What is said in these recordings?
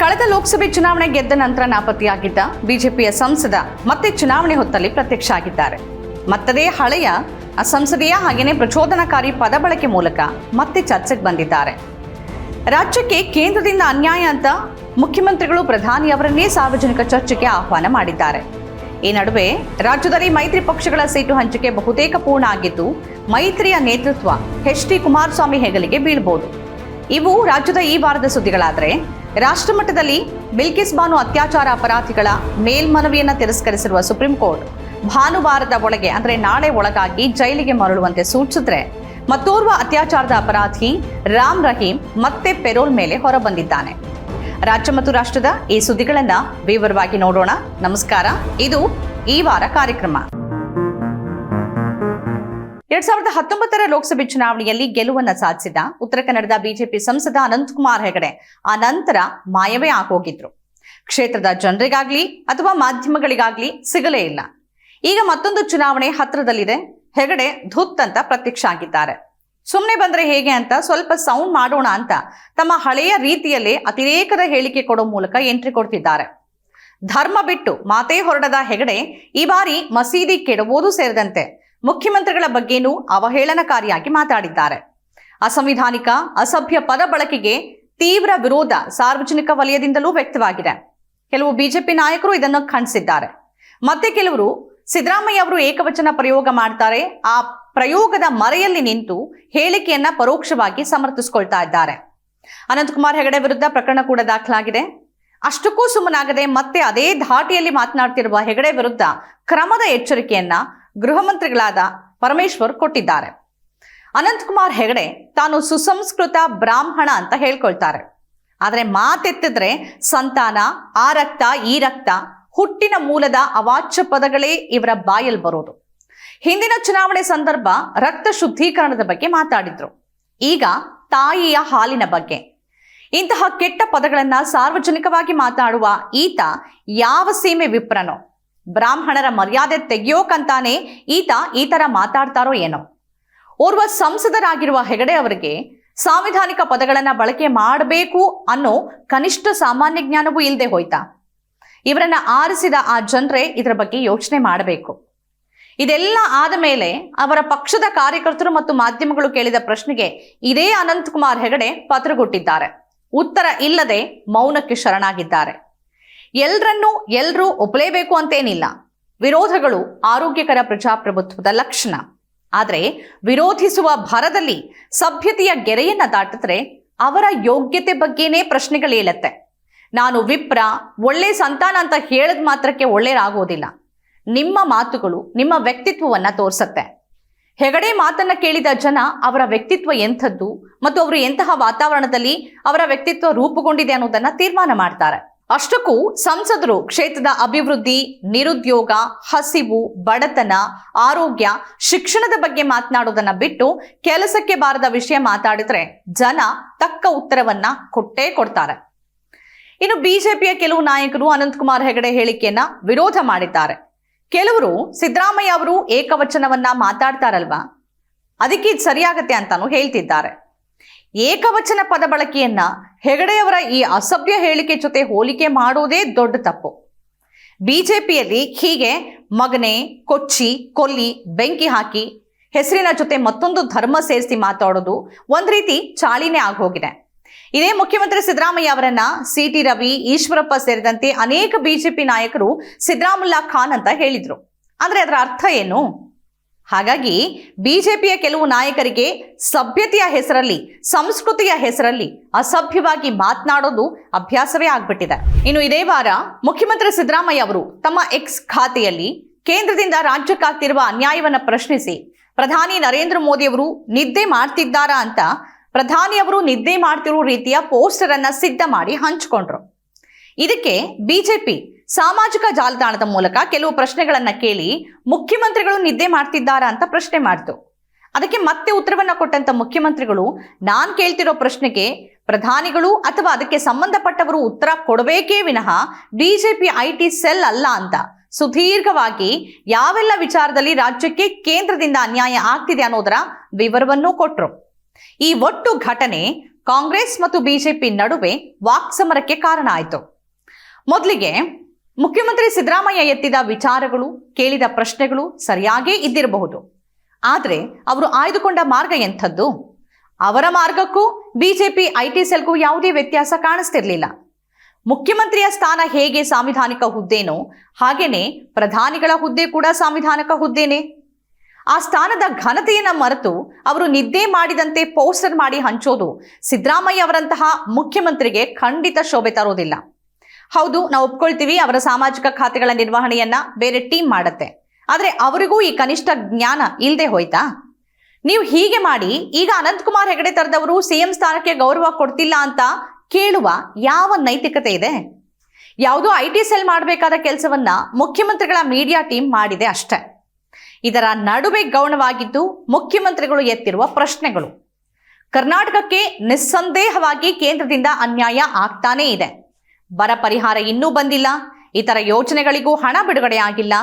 ಕಳೆದ ಲೋಕಸಭೆ ಚುನಾವಣೆ ಗೆದ್ದ ನಂತರ ನಾಪತ್ತೆಯಾಗಿದ್ದ ಬಿಜೆಪಿಯ ಸಂಸದ ಮತ್ತೆ ಚುನಾವಣೆ ಹೊತ್ತಲ್ಲಿ ಪ್ರತ್ಯಕ್ಷ ಆಗಿದ್ದಾರೆ. ಮತ್ತದೇ ಹಳೆಯ, ಅಸಂಸದೀಯ ಹಾಗೆಯೇ ಪ್ರಚೋದನಕಾರಿ ಪದ ಬಳಕೆ ಮೂಲಕ ಮತ್ತೆ ಚರ್ಚೆಗೆ ಬಂದಿದ್ದಾರೆ. ರಾಜ್ಯಕ್ಕೆ ಕೇಂದ್ರದಿಂದ ಅನ್ಯಾಯ ಅಂತ ಮುಖ್ಯಮಂತ್ರಿಗಳು ಪ್ರಧಾನಿ ಅವರನ್ನೇ ಸಾರ್ವಜನಿಕ ಚರ್ಚೆಗೆ ಆಹ್ವಾನ ಮಾಡಿದ್ದಾರೆ. ಈ ನಡುವೆ ರಾಜ್ಯದಲ್ಲಿ ಮೈತ್ರಿ ಪಕ್ಷಗಳ ಸೀಟು ಹಂಚಿಕೆ ಬಹುತೇಕ ಪೂರ್ಣ ಆಗಿದ್ದು, ಮೈತ್ರಿಯ ನೇತೃತ್ವ ಎಚ್ ಡಿ ಕುಮಾರಸ್ವಾಮಿ ಹೆಗಲಿಗೆ ಬೀಳ್ಬೋದು. ಇವು ರಾಜ್ಯದ ಈ ವಾರದ ಸುದ್ದಿಗಳಾದರೆ ರಾಷ್ಟ್ರಮಟ್ಟದಲ್ಲಿ ಬಿಲ್ಕಿಸ್ ಬಾನು ಅತ್ಯಾಚಾರ ಅಪರಾಧಿಗಳ ಮೇಲ್ಮನವಿಯನ್ನು ತಿರಸ್ಕರಿಸಿರುವ ಸುಪ್ರೀಂ ಕೋರ್ಟ್ ಭಾನುವಾರದ ಒಳಗೆ, ಅಂದರೆ ನಾಳೆ ಒಳಗಾಗಿ ಜೈಲಿಗೆ ಮರಳುವಂತೆ ಸೂಚಿಸಿದ್ರೆ ಮತ್ತೋರ್ವ ಅತ್ಯಾಚಾರದ ಅಪರಾಧಿ ರಾಮ್ ರಹೀಂ ಮತ್ತೆ ಪೆರೋಲ್ ಮೇಲೆ ಹೊರಬಂದಿದ್ದಾನೆ. ರಾಜ್ಯ ಮತ್ತು ರಾಷ್ಟ್ರದ ಈ ಸುದ್ದಿಗಳನ್ನ ವಿವರವಾಗಿ ನೋಡೋಣ. ನಮಸ್ಕಾರ. ಇದು ಈ ವಾರ ಕಾರ್ಯಕ್ರಮ. ಎರಡ್ ಸಾವಿರದ ಹತ್ತೊಂಬತ್ತರ ಲೋಕಸಭೆ ಚುನಾವಣೆಯಲ್ಲಿ ಗೆಲುವನ್ನ ಸಾಧಿಸಿದ ಉತ್ತರ ಕನ್ನಡದ ಬಿಜೆಪಿ ಸಂಸದ ಅನಂತಕುಮಾರ್ ಹೆಗಡೆ ಆ ನಂತರ ಮಾಯವೇ ಆಗೋಗಿದ್ರು. ಕ್ಷೇತ್ರದ ಜನರಿಗಾಗ್ಲಿ ಅಥವಾ ಮಾಧ್ಯಮಗಳಿಗಾಗ್ಲಿ ಸಿಗಲೇ ಇಲ್ಲ. ಈಗ ಮತ್ತೊಂದು ಚುನಾವಣೆ ಹತ್ರದಲ್ಲಿದೆ. ಹೆಗಡೆ ಧುತ್ ಅಂತ ಪ್ರತ್ಯಕ್ಷ ಆಗಿದ್ದಾರೆ. ಸುಮ್ಮನೆ ಬಂದ್ರೆ ಹೇಗೆ ಅಂತ ಸ್ವಲ್ಪ ಸೌಂಡ್ ಮಾಡೋಣ ಅಂತ ತಮ್ಮ ಹಳೆಯ ರೀತಿಯಲ್ಲೇ ಅತಿರೇಕದ ಹೇಳಿಕೆ ಕೊಡೋ ಮೂಲಕ ಎಂಟ್ರಿ ಕೊಡ್ತಿದ್ದಾರೆ. ಧರ್ಮ ಬಿಟ್ಟು ಮಾತೇ ಹೊರಡದ ಹೆಗಡೆ ಈ ಬಾರಿ ಮಸೀದಿ ಕೆಡವೋದು ಸೇರಿದಂತೆ ಮುಖ್ಯಮಂತ್ರಿಗಳ ಬಗ್ಗೆನೂ ಅವಹೇಳನಕಾರಿಯಾಗಿ ಮಾತಾಡಿದ್ದಾರೆ. ಅಸಂವಿಧಾನಿಕ, ಅಸಭ್ಯ ಪದ ಬಳಕೆಗೆ ತೀವ್ರ ವಿರೋಧ ಸಾರ್ವಜನಿಕ ವಲಯದಿಂದಲೂ ವ್ಯಕ್ತವಾಗಿದೆ. ಕೆಲವು ಬಿಜೆಪಿ ನಾಯಕರು ಇದನ್ನು ಖಂಡಿಸಿದ್ದಾರೆ. ಮತ್ತೆ ಕೆಲವರು ಸಿದ್ದರಾಮಯ್ಯ ಅವರು ಏಕವಚನ ಪ್ರಯೋಗ ಮಾಡ್ತಾರೆ. ಆ ಪ್ರಯೋಗದ ಮರೆಯಲ್ಲಿ ನಿಂತು ಹೇಳಿಕೆಯನ್ನ ಪರೋಕ್ಷವಾಗಿ ಸಮರ್ಥಿಸಿಕೊಳ್ತಾ ಇದ್ದಾರೆ. ಅನಂತಕುಮಾರ್ ಹೆಗಡೆ ವಿರುದ್ಧ ಪ್ರಕರಣ ಕೂಡ ದಾಖಲಾಗಿದೆ. ಅಷ್ಟಕ್ಕೂ ಸುಮ್ಮನಾಗದೆ ಮತ್ತೆ ಅದೇ ಧಾಟಿಯಲ್ಲಿ ಮಾತನಾಡ್ತಿರುವ ಹೆಗಡೆ ವಿರುದ್ಧ ಕ್ರಮದ ಎಚ್ಚರಿಕೆಯನ್ನ ಗೃಹ ಮಂತ್ರಿಗಳಾದ ಪರಮೇಶ್ವರ್ ಕೊಟ್ಟಿದ್ದಾರೆ. ಅನಂತಕುಮಾರ್ ಹೆಗಡೆ ತಾನು ಸುಸಂಸ್ಕೃತ ಬ್ರಾಹ್ಮಣ ಅಂತ ಹೇಳ್ಕೊಳ್ತಾರೆ. ಆದರೆ ಮಾತೆತ್ತಿದ್ರೆ ಸಂತಾನ, ಆ ರಕ್ತ, ಈ ರಕ್ತ, ಹುಟ್ಟಿನ ಮೂಲದ ಅವಾಚ್ಯ ಪದಗಳೇ ಇವರ ಬಾಯಲ್ಲಿ ಬರೋದು. ಹಿಂದಿನ ಚುನಾವಣೆ ಸಂದರ್ಭ ರಕ್ತ ಶುದ್ಧೀಕರಣದ ಬಗ್ಗೆ ಮಾತಾಡಿದ್ರು. ಈಗ ತಾಯಿಯ ಹಾಲಿನ ಬಗ್ಗೆ. ಇಂತಹ ಕೆಟ್ಟ ಪದಗಳನ್ನ ಸಾರ್ವಜನಿಕವಾಗಿ ಮಾತಾಡುವ ಈತ ಯಾವ ಸೀಮೆ ವಿಪ್ರನೋ? ಬ್ರಾಹ್ಮಣರ ಮರ್ಯಾದೆ ತೆಗೆಯೋಕಂತಾನೆ ಈತ ಈ ಥರ ಮಾತಾಡ್ತಾರೋ ಏನೋ. ಓರ್ವ ಸಂಸದರಾಗಿರುವ ಹೆಗಡೆ ಅವರಿಗೆ ಸಾಂವಿಧಾನಿಕ ಪದಗಳನ್ನ ಬಳಕೆ ಮಾಡಬೇಕು ಅನ್ನೋ ಕನಿಷ್ಠ ಸಾಮಾನ್ಯ ಜ್ಞಾನವೂ ಇಲ್ಲದೆ ಹೋಯ್ತಾ. ಇವರನ್ನ ಆರಿಸಿದ ಆ ಜನರೇ ಇದರ ಬಗ್ಗೆ ಯೋಚನೆ ಮಾಡಬೇಕು. ಇದೆಲ್ಲ ಆದ ಮೇಲೆ ಅವರ ಪಕ್ಷದ ಕಾರ್ಯಕರ್ತರು ಮತ್ತು ಮಾಧ್ಯಮಗಳು ಕೇಳಿದ ಪ್ರಶ್ನೆಗೆ ಇದೇ ಅನಂತಕುಮಾರ್ ಹೆಗಡೆ ಪತ್ರಗೊಟ್ಟಿದ್ದಾರೆ. ಉತ್ತರ ಇಲ್ಲದೆ ಮೌನಕ್ಕೆ ಶರಣಾಗಿದ್ದಾರೆ. ಎಲ್ರನ್ನೂ ಎಲ್ರೂ ಒಪ್ಪಲೇಬೇಕು ಅಂತೇನಿಲ್ಲ. ವಿರೋಧಗಳು ಆರೋಗ್ಯಕರ ಪ್ರಜಾಪ್ರಭುತ್ವದ ಲಕ್ಷಣ. ಆದರೆ ವಿರೋಧಿಸುವ ಭರದಲ್ಲಿ ಸಭ್ಯತೆಯ ಗೆರೆಯನ್ನ ದಾಟಿದ್ರೆ ಅವರ ಯೋಗ್ಯತೆ ಬಗ್ಗೆನೇ ಪ್ರಶ್ನೆಗಳೇಳತ್ತೆ ನಾನು ವಿಪ್ರ, ಒಳ್ಳೆ ಸಂತಾನ ಅಂತ ಹೇಳಿದ ಮಾತ್ರಕ್ಕೆ ಒಳ್ಳೆಯರಾಗೋದಿಲ್ಲ. ನಿಮ್ಮ ಮಾತುಗಳು, ನಿಮ್ಮ ವ್ಯಕ್ತಿತ್ವವನ್ನ ತೋರಿಸತ್ತೆ. ಹೆಗಡೆ ಮಾತನ್ನ ಕೇಳಿದ ಜನ ಅವರ ವ್ಯಕ್ತಿತ್ವ ಎಂಥದ್ದು ಮತ್ತು ಅವರು ಎಂತಹ ವಾತಾವರಣದಲ್ಲಿ ಅವರ ವ್ಯಕ್ತಿತ್ವ ರೂಪುಗೊಂಡಿದೆ ಅನ್ನೋದನ್ನ ತೀರ್ಮಾನ ಮಾಡ್ತಾರೆ. ಅಷ್ಟಕ್ಕೂ ಸಂಸದರು ಕ್ಷೇತ್ರದ ಅಭಿವೃದ್ಧಿ, ನಿರುದ್ಯೋಗ, ಹಸಿವು, ಬಡತನ, ಆರೋಗ್ಯ, ಶಿಕ್ಷಣದ ಬಗ್ಗೆ ಮಾತನಾಡೋದನ್ನ ಬಿಟ್ಟು ಕೆಲಸಕ್ಕೆ ಬಾರದ ವಿಷಯ ಮಾತಾಡಿದ್ರೆ ಜನ ತಕ್ಕ ಉತ್ತರವನ್ನ ಕೊಟ್ಟೇ ಕೊಡ್ತಾರೆ. ಇನ್ನು ಬಿಜೆಪಿಯ ಕೆಲವು ನಾಯಕರು ಅನಂತಕುಮಾರ್ ಹೆಗಡೆ ಹೇಳಿಕೆಯನ್ನ ವಿರೋಧ ಮಾಡಿದ್ದಾರೆ. ಕೆಲವರು ಸಿದ್ದರಾಮಯ್ಯ ಅವರು ಏಕವಚನವನ್ನ ಮಾತಾಡ್ತಾರಲ್ವಾ? ಅದಕ್ಕೆ ಇದು ಸರಿಯಾಗತ್ತೆ ಅಂತಾನು ಹೇಳ್ತಿದ್ದಾರೆ. ಏಕವಚನ ಪದ ಬಳಕೆಯನ್ನ ಹೆಗಡೆಯವರ ಈ ಅಸಭ್ಯ ಹೇಳಿಕೆ ಜೊತೆ ಹೋಲಿಕೆ ಮಾಡೋದೇ ದೊಡ್ಡ ತಪ್ಪು. ಬಿಜೆಪಿಯಲ್ಲಿ ಹೀಗೆ ಮಗನೆ, ಕೊಚ್ಚಿ, ಕೊಲ್ಲಿ, ಬೆಂಕಿ ಹಾಕಿ ಹೆಸರಿನ ಜೊತೆ ಮತ್ತೊಂದು ಧರ್ಮ ಸೇರಿಸಿ ಮಾತಾಡೋದು ಒಂದ್ ರೀತಿ ಚಾಳಿನೇ ಆಗೋಗಿದೆ. ಇದೇ ಮುಖ್ಯಮಂತ್ರಿ ಸಿದ್ದರಾಮಯ್ಯ ಅವರನ್ನ ಸಿ ಟಿ ರವಿ, ಈಶ್ವರಪ್ಪ ಸೇರಿದಂತೆ ಅನೇಕ ಬಿಜೆಪಿ ನಾಯಕರು ಸಿದ್ದರಾಮುಲ್ಲಾ ಖಾನ್ ಅಂತ ಹೇಳಿದ್ರು. ಅಂದ್ರೆ ಅದರ ಅರ್ಥ ಏನು? ಹಾಗಾಗಿ ಬಿಜೆಪಿಯ ಕೆಲವು ನಾಯಕರಿಗೆ ಸಭ್ಯತೆಯ ಹೆಸರಲ್ಲಿ, ಸಂಸ್ಕೃತಿಯ ಹೆಸರಲ್ಲಿ ಅಸಭ್ಯವಾಗಿ ಮಾತನಾಡೋದು ಅಭ್ಯಾಸವೇ ಆಗ್ಬಿಟ್ಟಿದೆ. ಇನ್ನು ಇದೇ ವಾರ ಮುಖ್ಯಮಂತ್ರಿ ಸಿದ್ದರಾಮಯ್ಯ ಅವರು ತಮ್ಮ ಎಕ್ಸ್ ಖಾತೆಯಲ್ಲಿ ಕೇಂದ್ರದಿಂದ ರಾಜ್ಯಕ್ಕಾಗ್ತಿರುವ ಅನ್ಯಾಯವನ್ನ ಪ್ರಶ್ನಿಸಿ, ಪ್ರಧಾನಿ ನರೇಂದ್ರ ಮೋದಿ ಅವರು ನಿದ್ದೆ ಮಾಡ್ತಿದ್ದಾರಾ ಅಂತ ಪ್ರಧಾನಿ ಅವರು ನಿದ್ದೆ ಮಾಡ್ತಿರೋ ರೀತಿಯ ಪೋಸ್ಟರ್ ಅನ್ನ ಸಿದ್ಧ ಮಾಡಿ ಹಂಚಿಕೊಂಡ್ರು. ಇದಕ್ಕೆ ಬಿಜೆಪಿ ಸಾಮಾಜಿಕ ಜಾಲತಾಣದ ಮೂಲಕ ಕೆಲವು ಪ್ರಶ್ನೆಗಳನ್ನ ಕೇಳಿ ಮುಖ್ಯಮಂತ್ರಿಗಳು ನಿದ್ದೆ ಮಾಡ್ತಿದ್ದಾರಾ ಅಂತ ಪ್ರಶ್ನೆ ಮಾಡ್ತು. ಅದಕ್ಕೆ ಮತ್ತೆ ಉತ್ತರವನ್ನ ಕೊಟ್ಟಂತ ಮುಖ್ಯಮಂತ್ರಿಗಳು ನಾನ್ ಕೇಳ್ತಿರೋ ಪ್ರಶ್ನೆಗೆ ಪ್ರಧಾನಿಗಳು ಅಥವಾ ಅದಕ್ಕೆ ಸಂಬಂಧಪಟ್ಟವರು ಉತ್ತರ ಕೊಡಬೇಕೇ ವಿನಃ ಬಿಜೆಪಿ ಐಟಿ ಸೆಲ್ ಅಲ್ಲ ಅಂತ ಸುದೀರ್ಘವಾಗಿ ಯಾವೆಲ್ಲ ವಿಚಾರದಲ್ಲಿ ರಾಜ್ಯಕ್ಕೆ ಕೇಂದ್ರದಿಂದ ಅನ್ಯಾಯ ಆಗ್ತಿದೆ ಅನ್ನೋದರ ವಿವರವನ್ನೂ ಕೊಟ್ರು. ಈ ಒಟ್ಟು ಘಟನೆ ಕಾಂಗ್ರೆಸ್ ಮತ್ತು ಬಿಜೆಪಿ ನಡುವೆ ವಾಕ್ಸಮರಕ್ಕೆ ಕಾರಣ ಆಯಿತು. ಮೊದಲಿಗೆ ಮುಖ್ಯಮಂತ್ರಿ ಸಿದ್ದರಾಮಯ್ಯ ಎತ್ತಿದ ವಿಚಾರಗಳು, ಕೇಳಿದ ಪ್ರಶ್ನೆಗಳು ಸರಿಯಾಗೇ ಇದ್ದಿರಬಹುದು. ಆದರೆ ಅವರು ಆಯ್ದುಕೊಂಡ ಮಾರ್ಗ ಎಂಥದ್ದು? ಅವರ ಮಾರ್ಗಕ್ಕೂ ಬಿಜೆಪಿ, ಐಟಿ ಸೆಲ್ಗೂ ಯಾವುದೇ ವ್ಯತ್ಯಾಸ ಕಾಣಿಸ್ತಿರ್ಲಿಲ್ಲ. ಮುಖ್ಯಮಂತ್ರಿಯ ಸ್ಥಾನ ಹೇಗೆ ಸಾಂವಿಧಾನಿಕ ಹುದ್ದೆನೋ, ಹಾಗೇನೆ ಪ್ರಧಾನಿಗಳ ಹುದ್ದೆ ಕೂಡ ಸಾಂವಿಧಾನಿಕ ಹುದ್ದೆನೇ. ಆ ಸ್ಥಾನದ ಘನತೆಯನ್ನ ಮರೆತು ಅವರು ನಿದ್ದೆ ಮಾಡಿದಂತೆ ಪೋಸ್ಟರ್ ಮಾಡಿ ಹಂಚೋದು ಸಿದ್ದರಾಮಯ್ಯ ಅವರಂತಹ ಮುಖ್ಯಮಂತ್ರಿಗೆ ಖಂಡಿತ ಶೋಭೆ ತರೋದಿಲ್ಲ. ಹೌದು, ನಾವು ಒಪ್ಕೊಳ್ತೀವಿ, ಅವರ ಸಾಮಾಜಿಕ ಖಾತೆಗಳ ನಿರ್ವಹಣೆಯನ್ನ ಬೇರೆ ಟೀಮ್ ಮಾಡತ್ತೆ. ಆದರೆ ಅವರಿಗೂ ಈ ಕನಿಷ್ಠ ಜ್ಞಾನ ಇಲ್ಲದೆ ಹೋಯ್ತಾ? ನೀವು ಹೀಗೆ ಮಾಡಿ, ಈಗ ಅನಂತಕುಮಾರ್ ಹೆಗಡೆ ತರದವರು ಸಿಎಂ ಸ್ಥಾನಕ್ಕೆ ಗೌರವ ಕೊಡ್ತಿಲ್ಲ ಅಂತ ಕೇಳುವ ಯಾವ ನೈತಿಕತೆ ಇದೆ? ಯಾವುದೋ ಐ ಟಿ ಸೆಲ್ ಮಾಡಬೇಕಾದ ಕೆಲಸವನ್ನ ಮುಖ್ಯಮಂತ್ರಿಗಳ ಮೀಡಿಯಾ ಟೀಮ್ ಮಾಡಿದೆ ಅಷ್ಟೇ. ಇದರ ನಡುವೆ ಗೌಣವಾಗಿದ್ದು ಮುಖ್ಯಮಂತ್ರಿಗಳು ಎತ್ತಿರುವ ಪ್ರಶ್ನೆಗಳು. ಕರ್ನಾಟಕಕ್ಕೆ ನಿಸ್ಸಂದೇಹವಾಗಿ ಕೇಂದ್ರದಿಂದ ಅನ್ಯಾಯ ಆಗ್ತಾನೇ ಇದೆ. ಬರ ಪರಿಹಾರ ಇನ್ನೂ ಬಂದಿಲ್ಲ. ಇತರ ಯೋಜನೆಗಳಿಗೂ ಹಣ ಬಿಡುಗಡೆ ಆಗಿಲ್ಲ.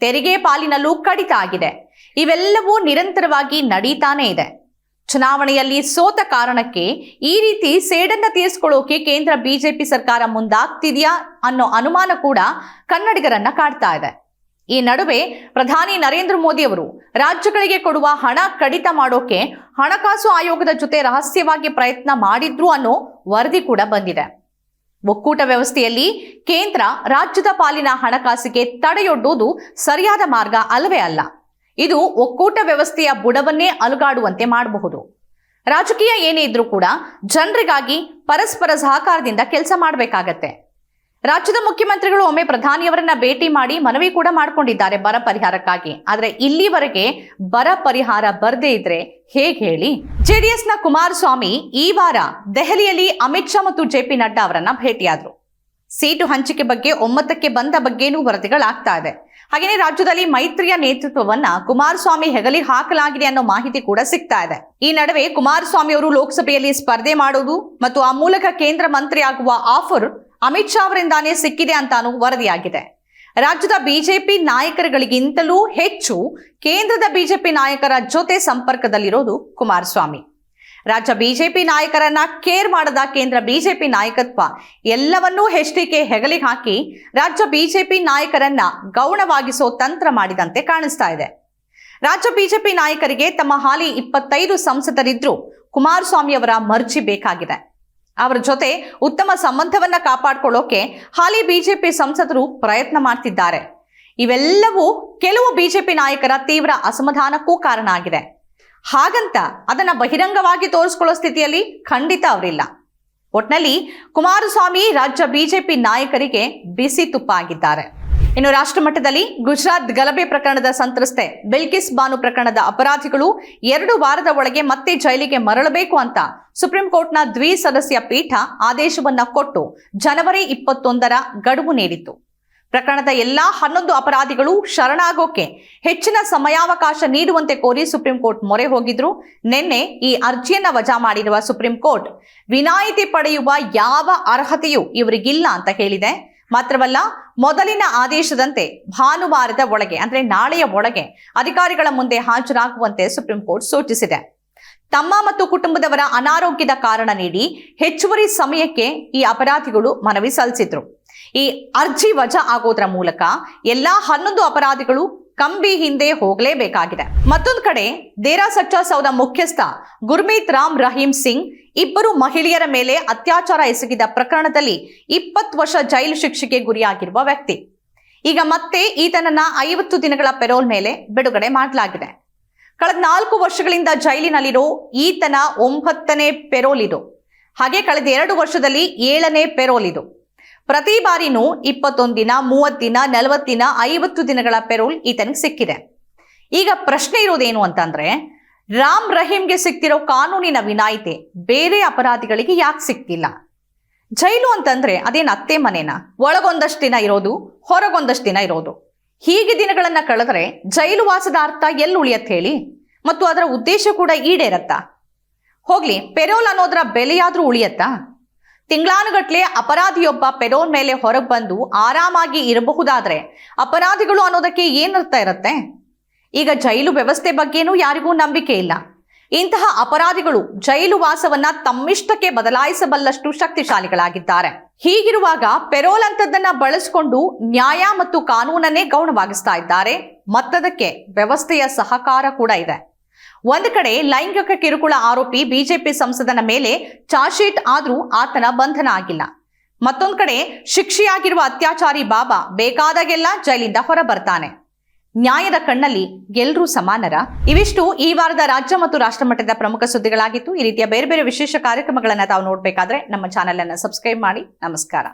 ತೆರಿಗೆ ಪಾಲಿನಲ್ಲೂ ಕಡಿತ ಆಗಿದೆ. ಇವೆಲ್ಲವೂ ನಿರಂತರವಾಗಿ ನಡೀತಾನೇ ಇದೆ. ಚುನಾವಣೆಯಲ್ಲಿ ಸೋತ ಕಾರಣಕ್ಕೆ ಈ ರೀತಿ ಸೇಡನ್ನ ತೀರಿಸ್ಕೊಳ್ಳೋಕೆ ಕೇಂದ್ರ ಬಿಜೆಪಿ ಸರ್ಕಾರ ಮುಂದಾಗ್ತಿದೆಯಾ ಅನ್ನೋ ಅನುಮಾನ ಕೂಡ ಕನ್ನಡಿಗರನ್ನ ಕಾಡ್ತಾ ಇದೆ. ಈ ನಡುವೆ ಪ್ರಧಾನಿ ನರೇಂದ್ರ ಮೋದಿ ಅವರು ರಾಜ್ಯಗಳಿಗೆ ಕೊಡುವ ಹಣ ಕಡಿತ ಮಾಡೋಕೆ ಹಣಕಾಸು ಆಯೋಗದ ಜೊತೆ ರಹಸ್ಯವಾಗಿ ಪ್ರಯತ್ನ ಮಾಡಿದ್ರು ಅನ್ನೋ ವರದಿ ಕೂಡ ಬಂದಿದೆ. ಒಕ್ಕೂಟ ವ್ಯವಸ್ಥೆಯಲ್ಲಿ ಕೇಂದ್ರ ರಾಜ್ಯದ ಪಾಲಿನ ಹಣಕಾಸಿಗೆ ತಡೆಯೊಡ್ಡುವುದು ಸರಿಯಾದ ಮಾರ್ಗ ಅಲ್ಲವೇ ಅಲ್ಲ. ಇದು ಒಕ್ಕೂಟ ವ್ಯವಸ್ಥೆಯ ಬುಡವನ್ನೇ ಅಲುಗಾಡುವಂತೆ ಮಾಡಬಹುದು. ರಾಜಕೀಯ ಏನೇ ಇದ್ರೂ ಕೂಡ ಜನರಿಗಾಗಿ ಪರಸ್ಪರ ಸಹಕಾರದಿಂದ ಕೆಲಸ ಮಾಡಬೇಕಾಗತ್ತೆ. ರಾಜ್ಯದ ಮುಖ್ಯಮಂತ್ರಿಗಳು ಒಮ್ಮೆ ಪ್ರಧಾನಿಯವರನ್ನ ಭೇಟಿ ಮಾಡಿ ಮನವಿ ಕೂಡ ಮಾಡಿಕೊಂಡಿದ್ದಾರೆ ಬರ ಪರಿಹಾರಕ್ಕಾಗಿ. ಆದ್ರೆ ಇಲ್ಲಿವರೆಗೆ ಬರ ಪರಿಹಾರ ಬರದೇ ಇದ್ರೆ ಹೇಗೆ ಹೇಳಿ? ಜೆಡಿಎಸ್ನ ಕುಮಾರಸ್ವಾಮಿ ಈ ವಾರ ದೆಹಲಿಯಲ್ಲಿ ಅಮಿತ್ ಶಾ ಮತ್ತು ಜೆ ಪಿ ನಡ್ಡಾ ಅವರನ್ನ ಭೇಟಿಯಾದ್ರು. ಸೀಟು ಹಂಚಿಕೆ ಬಗ್ಗೆ ಒಮ್ಮತಕ್ಕೆ ಬಂದ ಬಗ್ಗೆನೂ ವರದಿಗಳಾಗ್ತಾ ಇದೆ. ಹಾಗೆಯೇ ರಾಜ್ಯದಲ್ಲಿ ಮೈತ್ರಿಯ ನೇತೃತ್ವವನ್ನ ಕುಮಾರಸ್ವಾಮಿ ಹೆಗಲಿ ಹಾಕಲಾಗಿದೆ ಅನ್ನೋ ಮಾಹಿತಿ ಕೂಡ ಸಿಗ್ತಾ ಇದೆ. ಈ ನಡುವೆ ಕುಮಾರಸ್ವಾಮಿ ಅವರು ಲೋಕಸಭೆಯಲ್ಲಿ ಸ್ಪರ್ಧೆ ಮಾಡುವುದು ಮತ್ತು ಆ ಮೂಲಕ ಕೇಂದ್ರ ಮಂತ್ರಿ ಆಗುವ ಆಫರ್ ಅಮಿತ್ ಶಾ ಅವರಿಂದಾನೇ ಸಿಕ್ಕಿದೆ ಅಂತಾನು ವರದಿಯಾಗಿದೆ. ರಾಜ್ಯದ ಬಿಜೆಪಿ ನಾಯಕರುಗಳಿಗಿಂತಲೂ ಹೆಚ್ಚು ಕೇಂದ್ರದ ಬಿಜೆಪಿ ನಾಯಕರ ಜೊತೆ ಸಂಪರ್ಕದಲ್ಲಿರೋದು ಕುಮಾರಸ್ವಾಮಿ. ರಾಜ್ಯ ಬಿಜೆಪಿ ನಾಯಕರನ್ನ ಕೇರ್ ಮಾಡದ ಕೇಂದ್ರ ಬಿಜೆಪಿ ನಾಯಕತ್ವ ಎಲ್ಲವನ್ನೂ ಹೆಚ್ಡಿಕೆ ಹೆಗಲಿಗೆ ಹಾಕಿ ರಾಜ್ಯ ಬಿಜೆಪಿ ನಾಯಕರನ್ನ ಗೌಣವಾಗಿಸೋ ತಂತ್ರ ಮಾಡಿದಂತೆ ಕಾಣಿಸ್ತಾ ಇದೆ. ರಾಜ್ಯ ಬಿಜೆಪಿ ನಾಯಕರಿಗೆ ತಮ್ಮ ಹಾಲಿ ಇಪ್ಪತ್ತೈದು ಸಂಸದರಿದ್ರೂ ಕುಮಾರಸ್ವಾಮಿ ಅವರ ಮರ್ಜಿ ಬೇಕಾಗಿದೆ. ಅವರ ಜೊತೆ ಉತ್ತಮ ಸಂಬಂಧವನ್ನ ಕಾಪಾಡಿಕೊಳ್ಳೋಕೆ ಹಾಲಿ ಬಿಜೆಪಿ ಸಂಸದರು ಪ್ರಯತ್ನ ಮಾಡ್ತಿದ್ದಾರೆ. ಇವೆಲ್ಲವೂ ಕೆಲವು ಬಿಜೆಪಿ ನಾಯಕರ ತೀವ್ರ ಅಸಮಾಧಾನಕ್ಕೂ ಕಾರಣ ಆಗಿದೆ. ಹಾಗಂತ ಅದನ್ನ ಬಹಿರಂಗವಾಗಿ ತೋರಿಸ್ಕೊಳ್ಳೋ ಸ್ಥಿತಿಯಲ್ಲಿ ಖಂಡಿತ ಅವರಿಲ್ಲ. ಒಟ್ನಲ್ಲಿ ಕುಮಾರಸ್ವಾಮಿ ರಾಜ್ಯ ಬಿಜೆಪಿ ನಾಯಕರಿಗೆ ಬಿಸಿ ತುಪ್ಪ ಆಗಿದ್ದಾರೆ. ಇನ್ನು ರಾಷ್ಟ್ರ ಮಟ್ಟದಲ್ಲಿ ಗುಜರಾತ್ ಗಲಭೆ ಪ್ರಕರಣದ ಸಂತ್ರಸ್ತೆ ಬಿಲ್ಕಿಸ್ ಬಾನು ಪ್ರಕರಣದ ಅಪರಾಧಿಗಳು ಎರಡು ವಾರದ ಒಳಗೆ ಮತ್ತೆ ಜೈಲಿಗೆ ಮರಳಬೇಕು ಅಂತ ಸುಪ್ರೀಂ ಕೋರ್ಟ್ನ ದ್ವಿಸದಸ್ಯ ಪೀಠ ಆದೇಶವನ್ನ ಕೊಟ್ಟು ಜನವರಿ ಇಪ್ಪತ್ತೊಂದರ ಗಡುವು ನೀಡಿತ್ತು. ಪ್ರಕರಣದ ಎಲ್ಲಾ ಹನ್ನೊಂದು ಅಪರಾಧಿಗಳು ಶರಣಾಗೋಕೆ ಹೆಚ್ಚಿನ ಸಮಯಾವಕಾಶ ನೀಡುವಂತೆ ಕೋರಿ ಸುಪ್ರೀಂ ಕೋರ್ಟ್ ಮೊರೆ ಹೋಗಿದ್ರು. ನಿನ್ನೆ ಈ ಅರ್ಜಿಯನ್ನ ವಜಾ ಮಾಡಿರುವ ಸುಪ್ರೀಂ ಕೋರ್ಟ್ ವಿನಾಯಿತಿ ಪಡೆಯುವ ಯಾವ ಅರ್ಹತೆಯೂ ಇವರಿಗಿಲ್ಲ ಅಂತ ಹೇಳಿದೆ. ಮಾತ್ರವಲ್ಲ, ಮೊದಲಿನ ಆದೇಶದಂತೆ ಭಾನುವಾರದ ಒಳಗೆ, ಅಂದ್ರೆ ನಾಳೆಯ ಒಳಗೆ ಅಧಿಕಾರಿಗಳ ಮುಂದೆ ಹಾಜರಾಗುವಂತೆ ಸುಪ್ರೀಂ ಕೋರ್ಟ್ ಸೂಚಿಸಿದೆ. ತಮ್ಮ ಮತ್ತು ಕುಟುಂಬದವರ ಅನಾರೋಗ್ಯದ ಕಾರಣ ನೀಡಿ ಹೆಚ್ಚುವರಿ ಸಮಯಕ್ಕೆ ಈ ಅಪರಾಧಿಗಳು ಮನವಿ ಸಲ್ಲಿಸಿದ್ರು. ಈ ಅರ್ಜಿ ವಜಾ ಆಗೋದ್ರ ಮೂಲಕ ಎಲ್ಲಾ ಹನ್ನೊಂದು ಅಪರಾಧಿಗಳು ಕಂಬಿ ಹಿಂದೆ ಹೋಗಲೇಬೇಕಾಗಿದೆ. ಮತ್ತೊಂದು ಕಡೆ ದೇರಾ ಸಚ್ಚಾ ಸೌದ ಮುಖ್ಯಸ್ಥ ಗುರ್ಮೀತ್ ರಾಮ್ ರಹೀಂ ಸಿಂಗ್ ಇಬ್ಬರು ಮಹಿಳೆಯರ ಮೇಲೆ ಅತ್ಯಾಚಾರ ಎಸಗಿದ ಪ್ರಕರಣದಲ್ಲಿ ಇಪ್ಪತ್ತು ವರ್ಷ ಜೈಲು ಶಿಕ್ಷೆಗೆ ಗುರಿಯಾಗಿರುವ ವ್ಯಕ್ತಿ. ಈಗ ಮತ್ತೆ ಈತನನ್ನ ಐವತ್ತು ದಿನಗಳ ಪೆರೋಲ್ ಮೇಲೆ ಬಿಡುಗಡೆ ಮಾಡಲಾಗಿದೆ. ಕಳೆದ ನಾಲ್ಕು ವರ್ಷಗಳಿಂದ ಜೈಲಿನಲ್ಲಿರೋ ಈತನ ಒಂಬತ್ತನೇ ಪೆರೋಲ್ ಇದು. ಹಾಗೆ ಕಳೆದ ಎರಡು ವರ್ಷದಲ್ಲಿ ಏಳನೇ ಪೆರೋಲ್ ಇದು. ಪ್ರತಿ ಬಾರಿನೂ ಇಪ್ಪತ್ತೊಂದು ದಿನ, ಮೂವತ್ತು ದಿನ, ನಲವತ್ತು ದಿನ, ಐವತ್ತು ದಿನಗಳ ಪೆರೋಲ್ ಈತನಿಗೆ ಸಿಕ್ಕಿದೆ. ಈಗ ಪ್ರಶ್ನೆ ಇರೋದೇನು ಅಂತಂದ್ರೆ, ರಾಮ್ ರಹೀಂಗೆ ಸಿಕ್ತಿರೋ ಕಾನೂನಿನ ವಿನಾಯಿತಿ ಬೇರೆ ಅಪರಾಧಿಗಳಿಗೆ ಯಾಕೆ ಸಿಕ್ತಿಲ್ಲ? ಜೈಲು ಅಂತಂದ್ರೆ ಅದೇನು ಅತ್ತೆ ಮನೆನಾ? ಒಳಗೊಂದಷ್ಟು ದಿನ ಇರೋದು, ಹೊರಗೊಂದಷ್ಟು ದಿನ ಇರೋದು. ಹೀಗೆ ದಿನಗಳನ್ನ ಕಳೆದ್ರೆ ಜೈಲು ವಾಸದ ಅರ್ಥ ಎಲ್ಲಿ ಉಳಿಯತ್ ಹೇಳಿ? ಮತ್ತು ಅದರ ಉದ್ದೇಶ ಕೂಡ ಈಡೇರತ್ತಾ? ಹೋಗ್ಲಿ, ಪೆರೋಲ್ ಅನ್ನೋದ್ರ ಬೆಲೆಯಾದ್ರೂ ಉಳಿಯತ್ತಾ? ತಿಂಗಳಾನುಗಟ್ಲೆ ಅಪರಾಧಿಯೊಬ್ಬ ಪೆರೋಲ್ ಮೇಲೆ ಹೊರಗೆ ಬಂದು ಆರಾಮಾಗಿ ಇರಬಹುದಾದ್ರೆ ಅಪರಾಧಿಗಳು ಅನ್ನೋದಕ್ಕೆ ಏನರ್ಥ ಇರುತ್ತೆ? ಈಗ ಜೈಲು ವ್ಯವಸ್ಥೆ ಬಗ್ಗೆನೂ ಯಾರಿಗೂ ನಂಬಿಕೆ ಇಲ್ಲ. ಇಂತಹ ಅಪರಾಧಿಗಳು ಜೈಲು ವಾಸವನ್ನ ತಮ್ಮಿಷ್ಟಕ್ಕೆ ಬದಲಾಯಿಸಬಲ್ಲಷ್ಟು ಶಕ್ತಿಶಾಲಿಗಳಾಗಿದ್ದಾರೆ. ಹೀಗಿರುವಾಗ ಪೆರೋಲ್ ಅಂತದನ್ನ ಬಳಸಿಕೊಂಡು ನ್ಯಾಯ ಮತ್ತು ಕಾನೂನನ್ನೇ ಗೌಣವಾಗಿಸ್ತಾ ಇದ್ದಾರೆ. ಮತ್ತದಕ್ಕೆ ವ್ಯವಸ್ಥೆಯ ಸಹಕಾರ ಕೂಡ ಇದೆ. ಒಂದು ಕಡೆ ಲೈಂಗಿಕ ಕಿರುಕುಳ ಆರೋಪಿ ಬಿಜೆಪಿ ಸಂಸದನ ಮೇಲೆ ಚಾರ್ಜ್ ಶೀಟ್ ಆದರೂ ಆತನ ಬಂಧನ ಆಗಿಲ್ಲ. ಮತ್ತೊಂದು ಕಡೆ ಶಿಕ್ಷೆಯಾಗಿರುವ ಅತ್ಯಾಚಾರಿ ಬಾಬಾ ಬೇಕಾದಾಗೆಲ್ಲ ಜೈಲಿಂದ ಹೊರ ಬರ್ತಾನೆ ನ್ಯಾಯದ ಕಣ್ಣಲ್ಲಿ ಎಲ್ಲರೂ ಸಮಾನರ? ಇವಿಷ್ಟು ಈ ವಾರದ ರಾಜ್ಯ ಮತ್ತು ರಾಷ್ಟ್ರ ಮಟ್ಟದ ಪ್ರಮುಖ ಸುದ್ದಿಗಳಾಗಿತ್ತು. ಈ ರೀತಿಯ ಬೇರೆ ಬೇರೆ ವಿಶೇಷ ಕಾರ್ಯಕ್ರಮಗಳನ್ನು ತಾವು ನೋಡಬೇಕಾದ್ರೆ ನಮ್ಮ ಚಾನೆಲ್ ಅನ್ನು ಸಬ್ಸ್ಕ್ರೈಬ್ ಮಾಡಿ. ನಮಸ್ಕಾರ.